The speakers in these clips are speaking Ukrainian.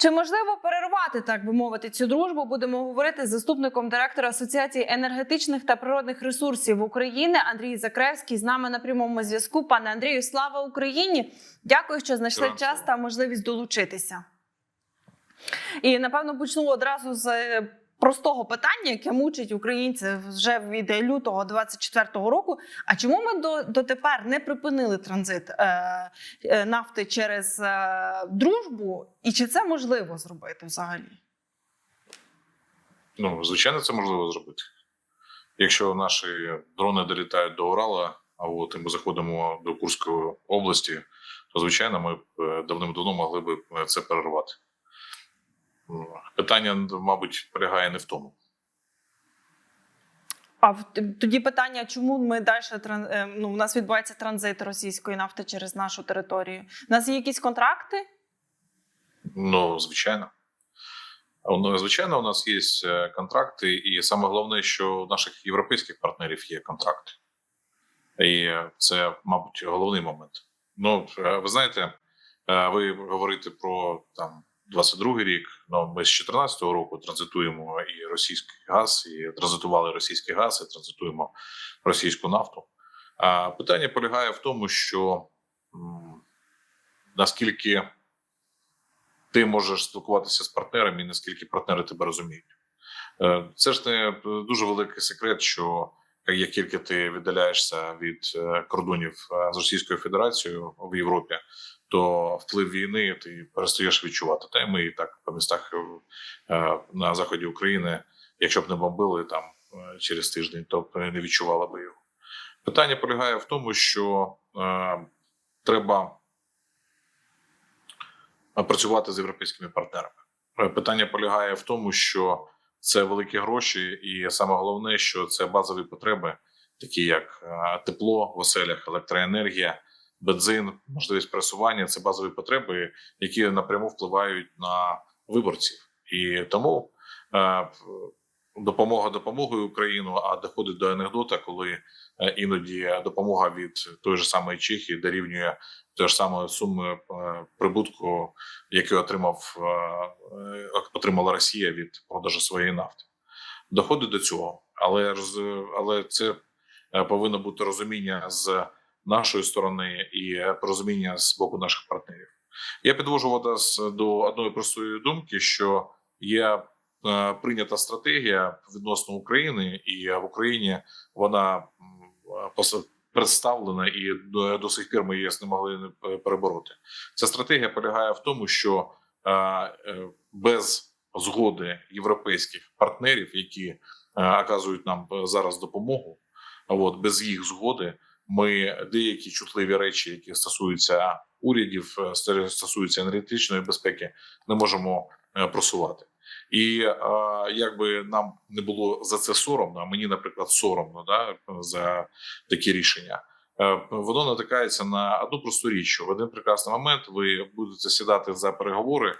Чи можливо перервати, так би мовити, цю дружбу? Будемо говорити з заступником директора Асоціації енергетичних та природних ресурсів України Андрій Закревський. З нами на прямому зв'язку. Пане Андрію, слава Україні! Дякую, що знайшли Героям час та можливість долучитися. І напевно почну одразу з е, простого питання, яке мучить українців вже від лютого 24-го року. А чому ми до, дотепер не припинили транзит е, е, нафти через е, дружбу? І чи це можливо зробити взагалі? Ну, звичайно, це можливо зробити. Якщо наші дрони долітають до Урала, а от і ми заходимо до Курської області, то звичайно ми е, давним-давно могли б е, це перервати. Питання, мабуть, полягає не в тому. А тоді питання, чому ми далі е, ну, у нас відбувається транзит російської нафти через нашу територію? У нас є якісь контракти? Ну, звичайно. Ну, звичайно, у нас є е, контракти, і саме головне, що у наших європейських партнерів є контракти. І це, мабуть, головний момент. Ну, е, ви знаєте, ви говорите про там 22-й рік. Ну, ми з 14-го року транзитуємо і російський газ, і транзитували російський газ, і транзитуємо російську нафту. А питання полягає в тому, що наскільки ти можеш спілкуватися з партнерами, і наскільки партнери тебе розуміють. Е, Це ж не дуже великий секрет, що як тільки ти віддаляєшся від е, кордонів е, з Російською Федерацією в Європі, то вплив війни ти перестаєш відчувати. Та й ми так по містах е, на заході України, якщо б не бомбили там е, через тиждень, то б не відчували би його. Питання полягає в тому, що е, треба е, працювати з європейськими партнерами. Е, Питання полягає в тому, що це великі гроші, і саме головне, що це базові потреби, такі як е, тепло в оселях, електроенергія, бензин, можливість пересування. Це базові потреби, які напряму впливають на виборців. І тому е, допомога допомогою Україну, а доходить до анекдота, коли е, іноді допомога від тої ж самої Чехії дорівнює тої ж самої суми е, прибутку, який отримав отримала Росія від продажу своєї нафти. Доходить до цього, але але це повинно бути розуміння з нашої сторони і порозуміння з боку наших партнерів. Я підвожу вас до одної простої думки, що є е, прийнята стратегія відносно України, і в Україні вона представлена, і до, сих пір ми її не могли е, перебороти. Ця стратегія полягає в тому, що е, е, без згоди європейських партнерів, які оказують нам зараз допомогу, от без їх згоди, ми деякі чутливі речі, які стосуються урядів, е, стосуються енергетичної безпеки, не можемо е, просувати. І е, якби нам не було за це соромно, а мені, наприклад, соромно да, за такі рішення. Воно натикається на одну просту річ, що в один прекрасний момент ви будете сідати за переговори,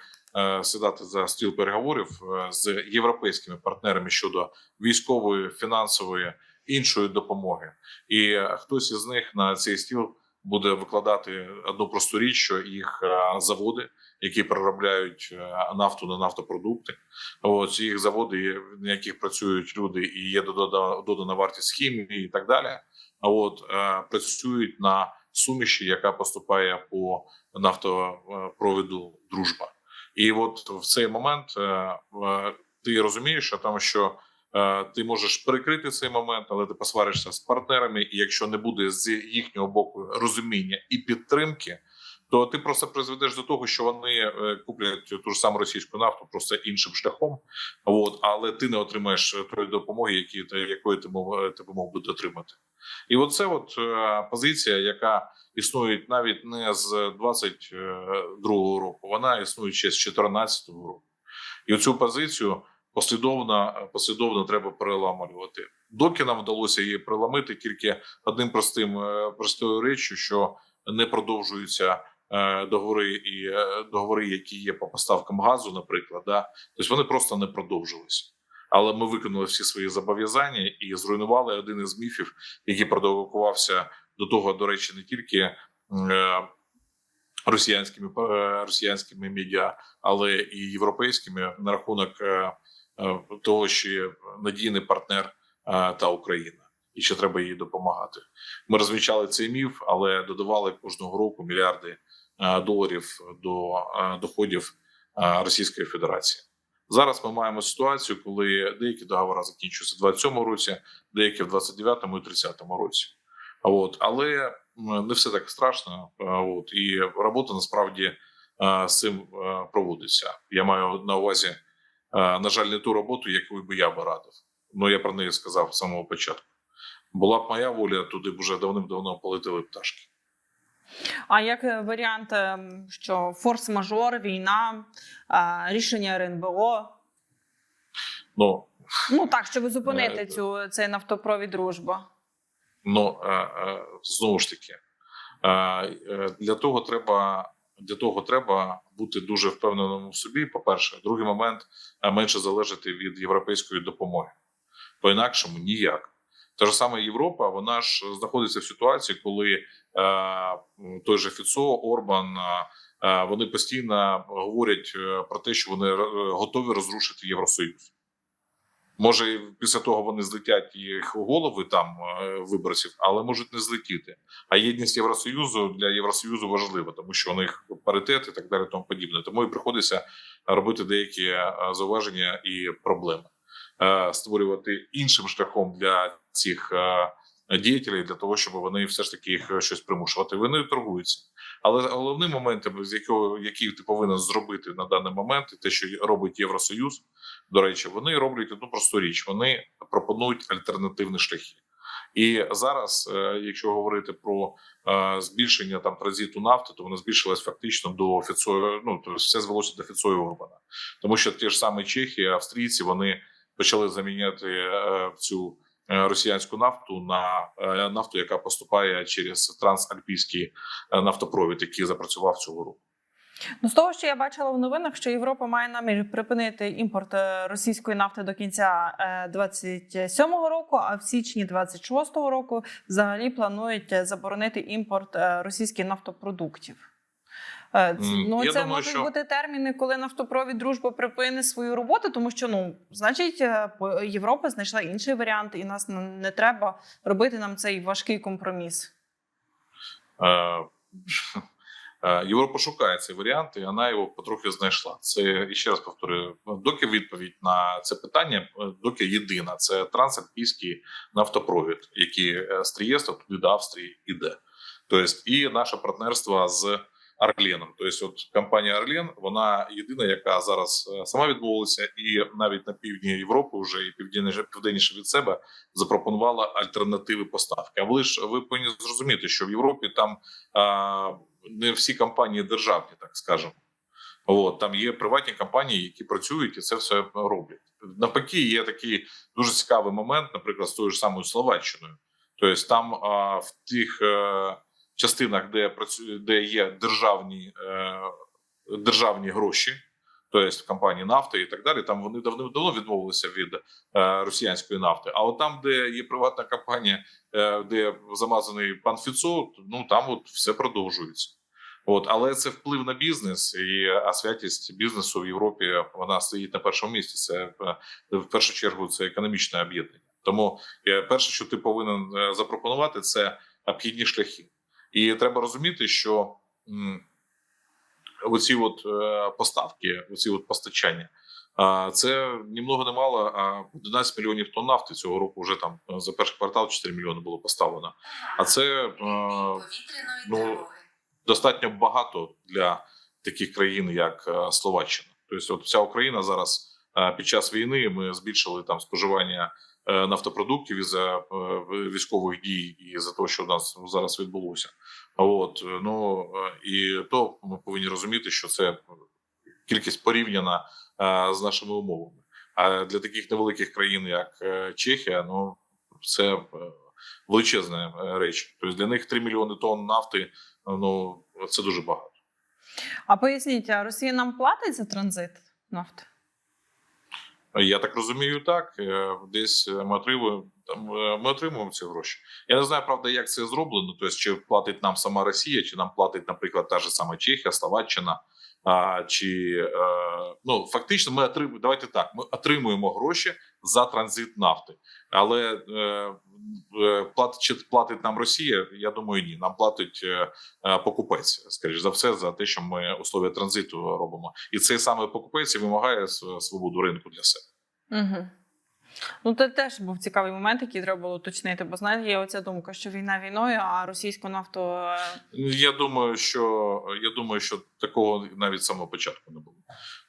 сідати за стіл переговорів з європейськими партнерами щодо військової, фінансової іншої допомоги, і е, хтось із них на цей стіл буде викладати одну просту річ, що їх е, заводи, які переробляють е, нафту на нафтопродукти, ось їх заводи, на яких працюють люди, і є додана вартість хімії і так далі. А от працюють на суміші, яка поступає по нафтопроводу дружба. І от в цей момент ти розумієш, що там що ти можеш перекрити цей момент, але ти посваришся з партнерами, і якщо не буде з їхнього боку розуміння і підтримки, то ти просто призведеш до того, що вони е, куплять ту ж саму російську нафту просто іншим шляхом. От, але ти не отримаєш тої допомоги, які якої ти мов ти би мог би дотримати. І оце от е, позиція, яка існує навіть не з 22-го року, вона існує ще з 14-го року. І цю позицію послідовно, послідовно треба переламувати. Доки нам вдалося її переламити тільки одним простим е, простою реччю, що не продовжуються е, договори і е, договори, які є по поставкам газу, наприклад, да, тобто вони просто не продовжилися. Але ми виконали всі свої зобов'язання і зруйнували один із міфів, який продовжувався до того, до речі, не тільки росіянськими росіянськими медіа, але і європейськими на рахунок того, що є надійний партнер е, та Україна, і що треба їй допомагати. Ми розвінчали цей міф, але додавали кожного року мільярди е, доларів до е, доходів е, Російської Федерації. Зараз ми маємо ситуацію, коли деякі договори закінчуються в 27 році, деякі в 29-му і 30-му році. От, але не все так страшно. От, і робота насправді е, з цим е, проводиться. Я маю на увазі, е, на жаль, не ту роботу, яку би я би радив. Ну я про неї сказав з самого початку. Була б моя воля, туди б вже давним-давно полетіли пташки. А як е, варіант, ем, що форс-мажор, війна, е, рішення РНБО? Ну Ну так, щоб зупинити Е, цю цей нафтопровід дружба. Ну е, е, знову ж таки, е, е, для того треба для того треба бути дуже впевненим в собі. По перше, другий момент е, менше залежати від європейської допомоги. По інакшому ніяк. Те ж саме Європа, вона ж знаходиться в ситуації, коли е, той же Фіцо, Орбан, е, е, вони постійно говорять е, про те, що вони готові розрушити Євросоюз. Може, після того вони злетять їх голови там е, виборців, але можуть не злетіти. А єдність Євросоюзу для Євросоюзу важлива, тому що у них паритет і так далі, тому подібне. Тому і приходиться робити деякі е, зауваження і проблеми, Е, створювати іншим шляхом для цих е, діятелів для того, щоб вони все ж таки їх щось примушувати. Вони торгуються. Але головним моментом, з якого який ти повинен зробити на даний момент, і те, що робить Євросоюз, до речі, вони роблять одну просту річ: вони пропонують альтернативні шляхи. І зараз, е, якщо говорити про е, збільшення там транзиту нафти, то воно збільшилось фактично до Фіцо, ну то все звелося до Фіцо і Орбана, тому що ті ж самі чехи, австрійці, вони почали заміняти е, цю е, росіянську нафту на е, нафту, яка поступає через трансальпійський е, нафтопровід, який запрацював цього року. Ну, з того, що я бачила в новинах, що Європа має намір припинити імпорт е, російської нафти до кінця 27-го року, а в січні 26-го року взагалі планують е, заборонити імпорт е, російських нафтопродуктів. Е, Ну, я це думаю, можуть що- бути терміни, коли нафтопровід дружба припинить свою роботу, тому що ну, значить, е, Європа знайшла інший варіант, і нас не треба робити нам цей важкий компроміс. Е, Європа шукає цей варіант, і вона його потрохи знайшла. Це і ще раз повторюю, доки відповідь на це питання, доки єдина це трансальпійський нафтопровід, який з Трієста туди до Австрії іде. Тобто, і наше партнерство з Арленом. Тобто, от компанія Арлен, вона єдина, яка зараз е, сама відмовилася, і навіть на півдні Європи, вже і південніше південніше від себе, запропонувала альтернативи поставки. А ви ж ви повинні зрозуміти, що в Європі там а, не всі компанії державні, так скажемо. От там є приватні компанії, які працюють і це все роблять. Навпаки, є такий дуже цікавий момент, наприклад, з тою ж самою Словаччиною. Тобто, там а, в тих е, частинах, де працює, де є державні, е, державні гроші, тобто компанії нафти і так далі, там вони давним-давно відмовилися від е, росіянської нафти. А от там, де є приватна компанія, е, де замазаний пан Фіцо, ну там от все продовжується. От, але це вплив на бізнес, і а святість бізнесу в Європі вона стоїть на першому місці. Це в першу чергу це економічне об'єднання. Тому перше, що ти повинен запропонувати, це обхідні шляхи. І треба розуміти, що оці от е, поставки, оці от постачання. Це ні много не мало, а 11 мільйонів тонн нафти цього року вже там е, за перший квартал 4 мільйони було поставлено. А це е, ну, достатньо багато для таких країн, як Словаччина. Тобто, от вся Україна зараз під час війни ми збільшили там споживання нафтопродуктів із за е, військових дій і за те, що у нас зараз відбулося. От е, ну е, і то ми повинні розуміти, що це кількість порівняна е, з нашими умовами. А для таких невеликих країн, як е, Чехія, ну це е, величезна е, реч. Тобто для них 3 мільйони тонн нафти. Ну це дуже багато. А поясніть, а Росія нам платить за транзит нафти? Я так розумію, так Е, десь ми отримуємо там е, ми отримуємо ці гроші. Я не знаю, правда, як це зроблено. Тобто, чи платить нам сама Росія, чи нам платить, наприклад, та ж сама Чехія, Словаччина. А, чи е, ну фактично ми отримуємо. Давайте так. Ми отримуємо гроші за транзит нафти, але е, е, платить платить нам Росія? Я думаю, ні. Нам платить е, е, покупець, скоріш за все, за те, що ми условия транзиту робимо, і цей саме покупець вимагає свободу ринку для себе. Угу. Ну, це теж був цікавий момент, який треба було уточнити. Бо знаєте, є оця думка, що війна війною, а російську нафту е, Я думаю, що я думаю, що такого навіть з самого початку не було.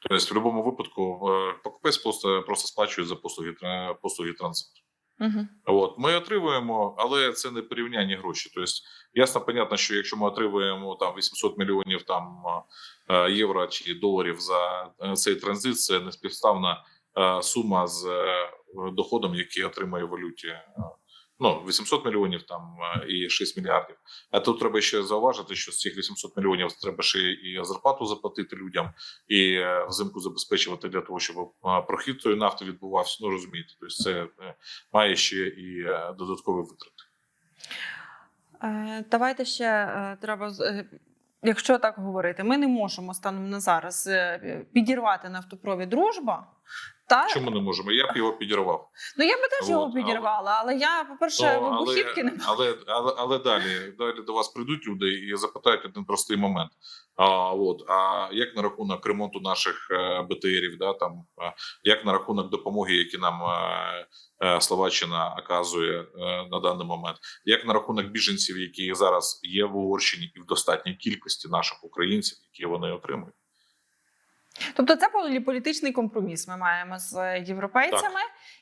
Тобто, в будь-якому випадку е, покупець просто просто сплачує за послуги послуги транзиту. угу. От ми отримуємо, але це не порівнянні гроші. Тобто, ясно, понятно, що якщо ми отримуємо там 800 мільйонів там е, євро чи доларів за цей транзит, це не співставна е, сума з е, доходом, який отримує валюті. е, Ну, 800 мільйонів там е, і 6 мільярдів. А тут треба ще зауважити, що з цих 800 мільйонів треба ще і зарплату заплатити людям, і е, взимку забезпечувати для того, щоб е, прохід тої нафти відбувався. Ну розумієте, тобто це е, має ще і е, додаткові витрати. Е, Давайте ще е, треба, е, якщо так говорити, ми не можемо станом на зараз е, підірвати нафтопровід дружба. Та Чому не можемо? Я б його підірвав. ну я би теж його От, але- підірвала, але я, по-перше, вибухівки не але, але, але далі, далі до вас прийдуть люди і запитають один простий момент. А, от, а як на рахунок ремонту наших е, БТРів, да, там, як на рахунок допомоги, які нам е, е, Словаччина оказує на даний момент, як на рахунок біженців, які зараз є в Угорщині і в достатній кількості наших українців, які вони отримують. Тобто, це полі- політичний компроміс. Ми маємо з європейцями, європейцями.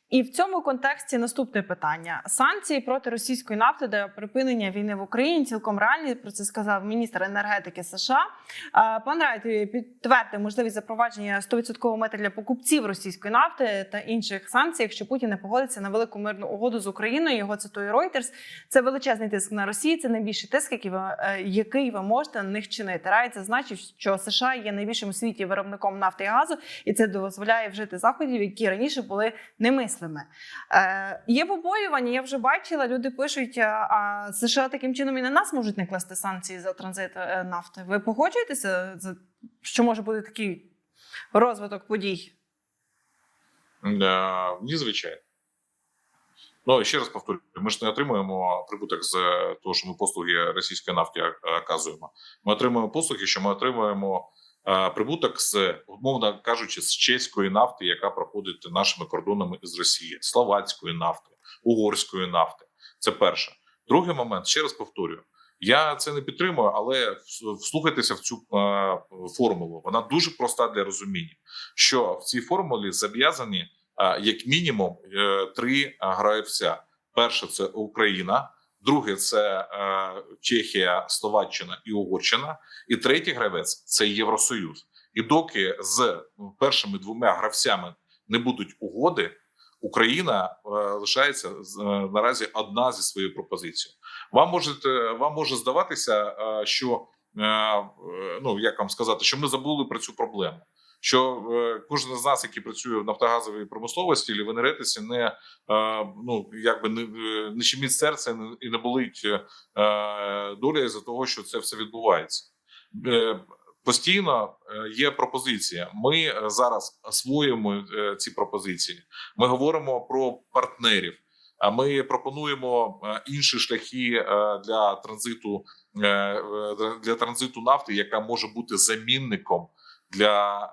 І в цьому контексті наступне питання: санкції проти російської нафти для припинення війни в Україні цілком реальні. Про це сказав міністр енергетики США. Е, Пан Райт підтвердив можливість запровадження 100% мита для покупців російської нафти та інших санкцій, якщо Путін не погодиться на велику мирну угоду з Україною. Його цитує Reuters. Це величезний тиск на Росію. Це найбільший тиск, який ви, е, який ви можете на них чинити. Райт зазначив, що США є найбільшим у світі виробником нафти і газу, і це дозволяє вжити заходів, які раніше були немислими. Е, є побоювання. Я вже бачила. Люди пишуть, а, а США таким чином і на нас можуть накласти санкції за транзит е, нафти. Ви погоджуєтеся, що може бути такий розвиток подій? Е, Ні, звичайно. Ну, ще раз повторюю, ми ж не отримуємо прибуток з е, того, що ми послуги російської нафті е, оказуємо. Ми отримуємо послуги, що ми отримуємо е, прибуток з, умовно кажучи, з чеської нафти, яка проходить нашими кордонами із Росії, словацької нафти, угорської нафти. Це перше. Другий момент, ще раз повторюю. Я це не підтримую, але вслухайтеся в цю е, формулу. Вона дуже проста для розуміння, що в цій формулі зобов'язані а, як мінімум е, три гравця. Перше це Україна, друге це е, Чехія, Словаччина і Угорщина. І третій гравець це Євросоюз. І доки з першими двома гравцями не будуть угоди, Україна е, лишається е, наразі одна зі своєю пропозицією. Вам можете вам може здаватися, що ну як вам сказати, що ми забули про цю проблему що е, кожен з нас, який працює в нафтогазовій промисловості чи в енергетиці, не е, ну якби не, е, не щемить серце і не болить доля за того, що це все відбувається. Постійно є пропозиція. Ми зараз освоюємо е, ці пропозиції. Ми говоримо про партнерів. А ми пропонуємо інші шляхи для транзиту для транзиту нафти, яка може бути замінником для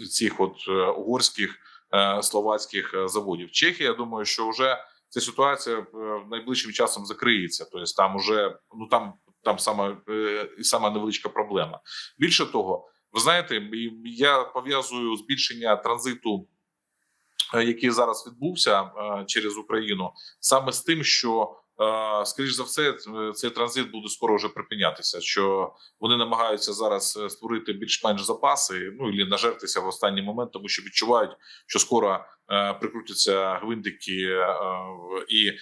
е, цих от е, угорських е, словацьких заводів. Чехія, я думаю, що вже ця ситуація найближчим часом закриється. Тобто там уже ну там там саме е, і сама невеличка проблема. Більше того, ви знаєте, я пов'язую збільшення транзиту, який зараз відбувся через Україну, саме з тим, що скоріш за все, цей транзит буде скоро вже припинятися. Що вони намагаються зараз е, створити більш-менш запаси, ну і нажертися в останній момент, тому що відчувають, що скоро е, прикрутяться гвинтики, е, і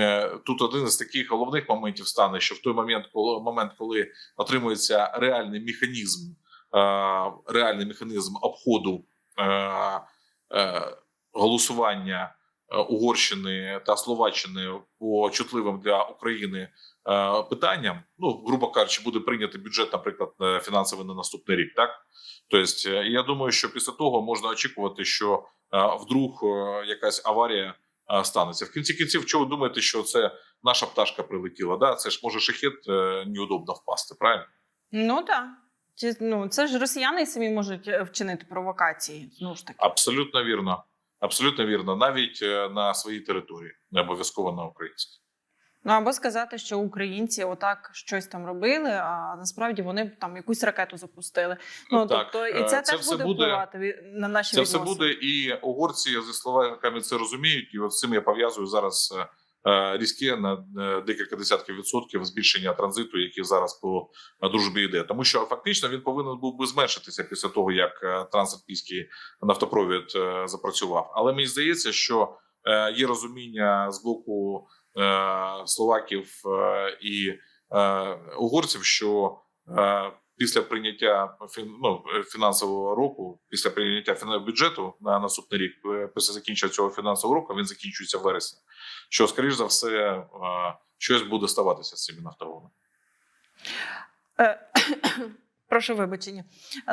е, тут один із таких головних моментів стане, що в той момент, коли момент, коли отримується реальний механізм, е, реальний механізм обходу е, е, голосування Угорщини та Словаччини по чутливим для України е, питанням. Ну, грубо кажучи, буде прийнятий бюджет, наприклад, е, фінансовий на наступний рік. Так тобто, е, я думаю, що після того можна очікувати, що е, вдруг е, якась аварія е, станеться. В кінці кінців, що ви думаєте, що це наша пташка прилетіла? Да, це ж може шахет е, неудобно впасти, правильно? Ну так. Чи, ну, це ж росіяни самі можуть е, вчинити провокації. Знову ж таки. Абсолютно вірно. Абсолютно вірно, навіть е, на своїй території, не обов'язково на українській. Ну або сказати, що українці отак щось там робили, а насправді вони там якусь ракету запустили. Ну Так, тобто, і е, це, це теж все буде впливати на наші Це все буде, і угорці зі словаками це розуміють. І от з цим я пов'язую зараз е, різке на е, декілька десятків відсотків збільшення транзиту, який зараз по е, дружбі йде. Тому що фактично він повинен був би зменшитися після того, як е, трансальпійський нафтопровід е, запрацював. Але мені здається, що е, є розуміння з боку е, словаків е, і е, угорців, що е, після прийняття ну, е, фінансового року, після прийняття бюджету на наступний рік, е, після закінчення цього фінансового року, він закінчується в вересні. Що, скоріш за все, е, щось буде ставатися з цими нафтовими. Прошу вибачення.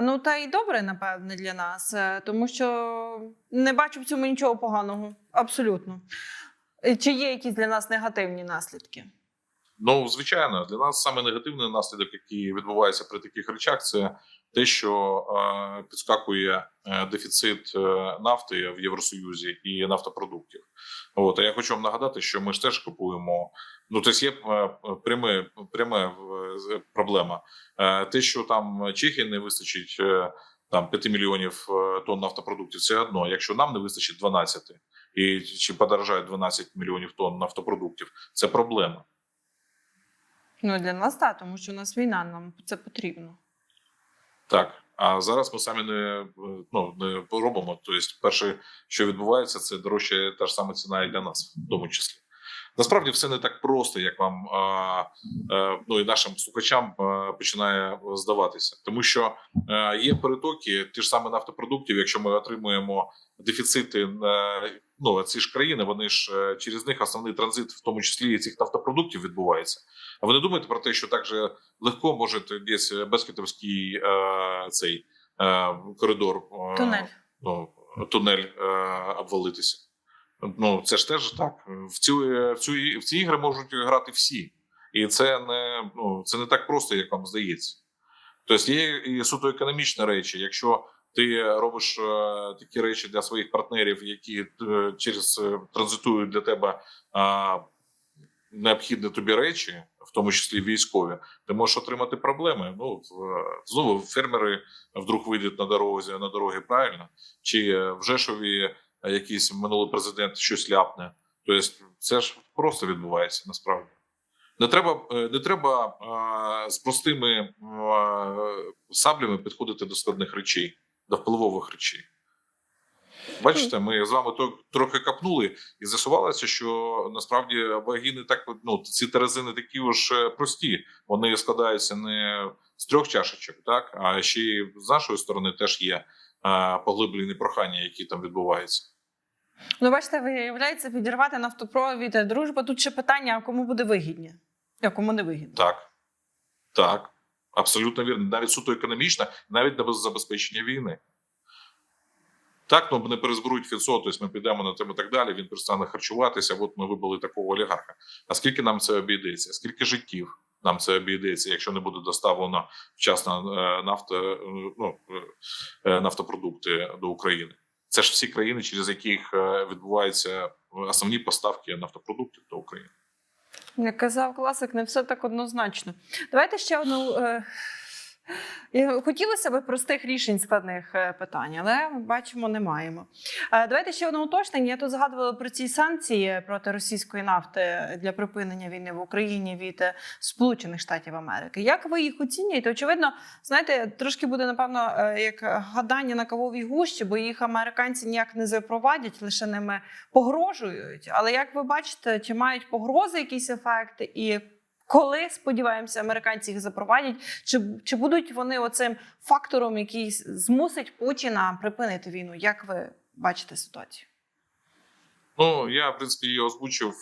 Ну та й добре, напевне, для нас, тому що не бачу в цьому нічого поганого. Абсолютно. Чи є якісь для нас негативні наслідки? Ну, звичайно, для нас саме негативний наслідок, який відбувається при таких речах, це те, що е, підскакує е, дефіцит е, нафти в Євросоюзі і нафтопродуктів. От а я хочу вам нагадати, що ми ж теж купуємо. Ну, тобто є е, пряме, пряме проблема. Е, те, що там Чехії не вистачить там 5 мільйонів тонн нафтопродуктів, це одно. Якщо нам не вистачить 12, і чи подорожає 12 мільйонів тонн нафтопродуктів, це проблема. Ну для нас так, тому що у нас війна, нам це потрібно. Так, а зараз ми самі не ну не робимо. Тобто, перше, що відбувається, це дорожча та ж сама ціна і для нас, в тому числі. Насправді все не так просто, як вам а, е, ну і нашим слухачам е, починає здаватися, тому що е, є перетоки ті ж саме нафтопродуктів. Якщо ми отримуємо дефіцити на ну ці ж країни, вони ж е, через них основний транзит, в тому числі і цих нафтопродуктів, відбувається. А ви не думаєте про те, що так же легко може десь безкітовський е, цей е, коридор е, Тунель. ну, тунель е, обвалитися. Ну це ж теж так. В цю в цю в ці ігри можуть грати всі, і це не ну це не так просто, як вам здається. Тобто є і суто економічні речі. Якщо ти робиш е, такі речі для своїх партнерів, які е, через е, транзитують для тебе необхідні тобі речі, в тому числі військові, ти можеш отримати проблеми. Ну знову фермери вдруг вийдуть на дорозі на дороги правильно, чи в Жешові якийсь минулий президент щось ляпне. Тобто, це ж просто відбувається насправді. Не треба, не треба з простими саблями підходити до складних речей, до впливових речей. Бачите, ми з вами трохи капнули і з'ясувалося, що насправді ваги не так ну, ці терези не такі уж е, прості. Вони складаються не з трьох чашечок, так а ще й з нашої сторони теж є е, поглиблені прохання, які там відбуваються. Ну, бачите, виявляється, підірвати нафтопровід, е, дружба. Тут ще питання, а кому буде вигідні, а кому не вигідно. Так, так, абсолютно вірно. Навіть суто економічно, навіть на забезпечення війни. Так, ну не перезберують Фіцо, тобто ми підемо на тему і так далі. Він перестане харчуватися. От ми вибрали такого олігарха. А скільки нам це обійдеться? Скільки життів нам це обійдеться, якщо не буде доставлено вчасно е, нафта, е, ну, е, нафтопродукти до України? Це ж всі країни, через яких відбуваються основні поставки нафтопродуктів до України. Як казав класик, не все так однозначно. Давайте ще одну. Е... Хотілося б простих рішень складних е, питань, але бачимо, не маємо. Е, Давайте ще одне уточнення. Я тут згадувала про ці санкції проти російської нафти для припинення війни в Україні від е, Сполучених Штатів Америки. Як ви їх оцінюєте? Очевидно, знаєте, трошки буде напевно як гадання на кавовій гущі, бо їх американці ніяк не запровадять, лише ними погрожують. Але як ви бачите, чи мають погрози якісь ефекти і коли сподіваємося, американці їх запровадять, чи, чи будуть вони оцим фактором, який змусить Путіна припинити війну? Як ви бачите ситуацію? Ну я в принципі її озвучив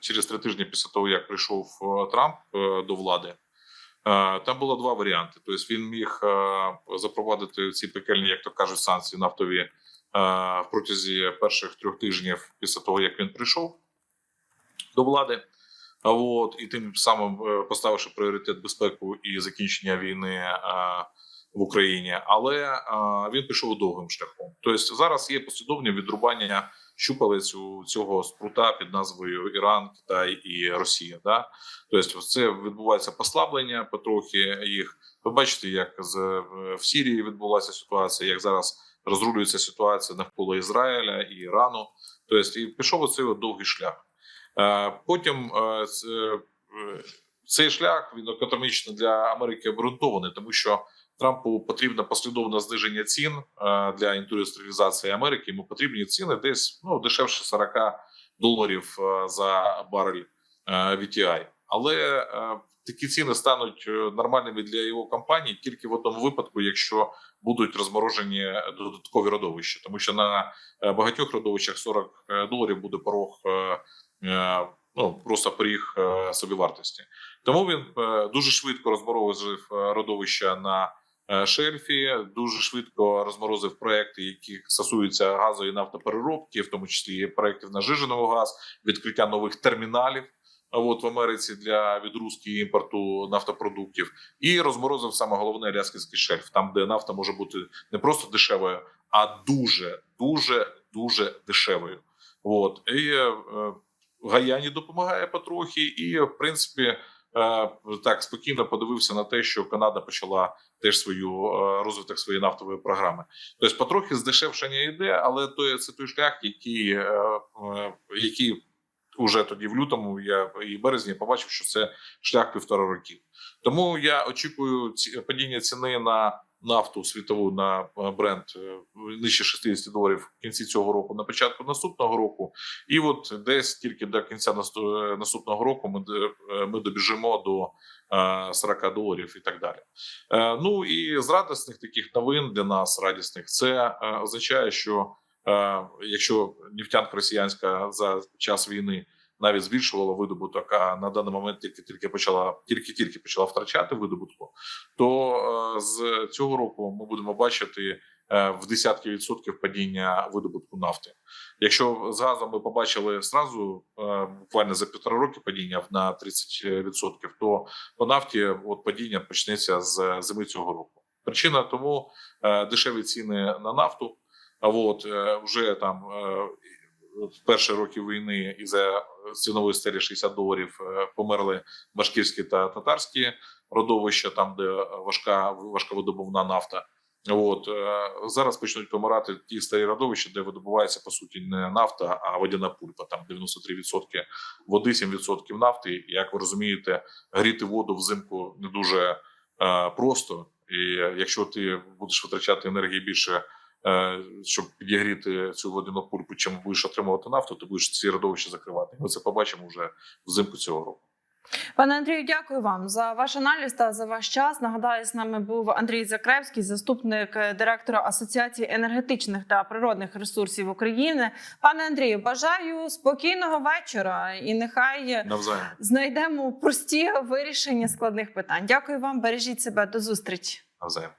через три тижні після того, як прийшов Трамп е, до влади. Е, Там було два варіанти. Тобто він міг е, запровадити ці пекельні, як то кажуть, санкції нафтові в протязі перших трьох тижнів після того, як він прийшов до влади. А От і тим самим е, поставивши пріоритет безпеку і закінчення війни е, в Україні, але е, він пішов довгим шляхом. Тобто зараз є послідовне відрубання щупалець у цього спрута під назвою Іран, Китай і Росія. Да? Тобто, це відбувається послаблення потрохи їх. Ви бачите, як з в Сірії відбулася ситуація, як зараз розрулюється ситуація навколо Ізраїля і Ірану. Тобто, і пішов оцей довгий шлях. Е, Потім е, е, цей шлях він економічно для Америки обґрунтований, тому що Трампу потрібно послідовне зниження цін для індустріалізації Америки. Йому потрібні ціни десь ну дешевше 40 доларів за барель VTI. Але такі ціни стануть нормальними для його компанії тільки в одному випадку, якщо будуть розморожені додаткові родовища, тому що на багатьох родовищах 40 доларів буде порог. Е, Ну просто поріг е, собівартості, тому він е, дуже швидко розморозив родовища на шельфі. Дуже швидко розморозив проекти, які стосуються і нафтопереробки, в тому числі проектів на жиженого газ, відкриття нових терміналів. От в Америці для відрузки імпорту нафтопродуктів, і розморозив саме головне Аляскінський шельф, там де нафта може бути не просто дешевою, а дуже, дуже, дуже дешевою. От і Гаяні допомагає потрохи, і в принципі е, так спокійно подивився на те, що Канада почала теж свою е, розвиток своєї нафтової програми. Тобто, потрохи здешевшення йде, але то це той шлях, який, е, який уже тоді в лютому я і березні побачив, що це шлях півтора років. Тому я очікую ці падіння ціни на нафту світову на е, бренд е, нижче 60 доларів в кінці цього року, на початку наступного року. І от десь тільки до кінця насту- наступного року ми, е, ми добіжимо до е, 40 доларів і так далі. Е, Ну і з радісних таких новин для нас радісних це е, означає, що е, якщо нефтянка росіянська за час війни навіть збільшувала видобуток, а на даний момент тільки тільки почала тільки тільки почала втрачати видобутку, то е, з цього року ми будемо бачити е, в десятки відсотків падіння видобутку нафти. Якщо з газом ми побачили зразу е, буквально за півтора роки падіння на 30%, то по нафті от падіння почнеться з зими цього року. Причина тому дешеві ціни на нафту. А от вже там в перші роки війни із за цінової стелі 60 доларів е, померли башкірські та татарські родовища, там де важка важковидобувна нафта. От е, зараз почнуть помирати ті старі родовища, де видобувається по суті не нафта, а водяна пульпа. Там 93% води, 7% нафти. Як ви розумієте, гріти воду взимку не дуже е, просто. І якщо ти будеш витрачати енергії більше, е, щоб підігріти цю водяну пульпу, чим будеш отримувати нафту, ти будеш ці родовища закривати. Ми це побачимо вже взимку цього року. Пане Андрію, дякую вам за ваш аналіз та за ваш час. Нагадаю, з нами був Андрій Закревський, заступник е, директора Асоціації енергетичних та природних ресурсів України. Пане Андрію, бажаю спокійного вечора і нехай Навзаєм. знайдемо прості вирішення складних питань. Дякую вам, бережіть себе до зустрічі. Навзаєм.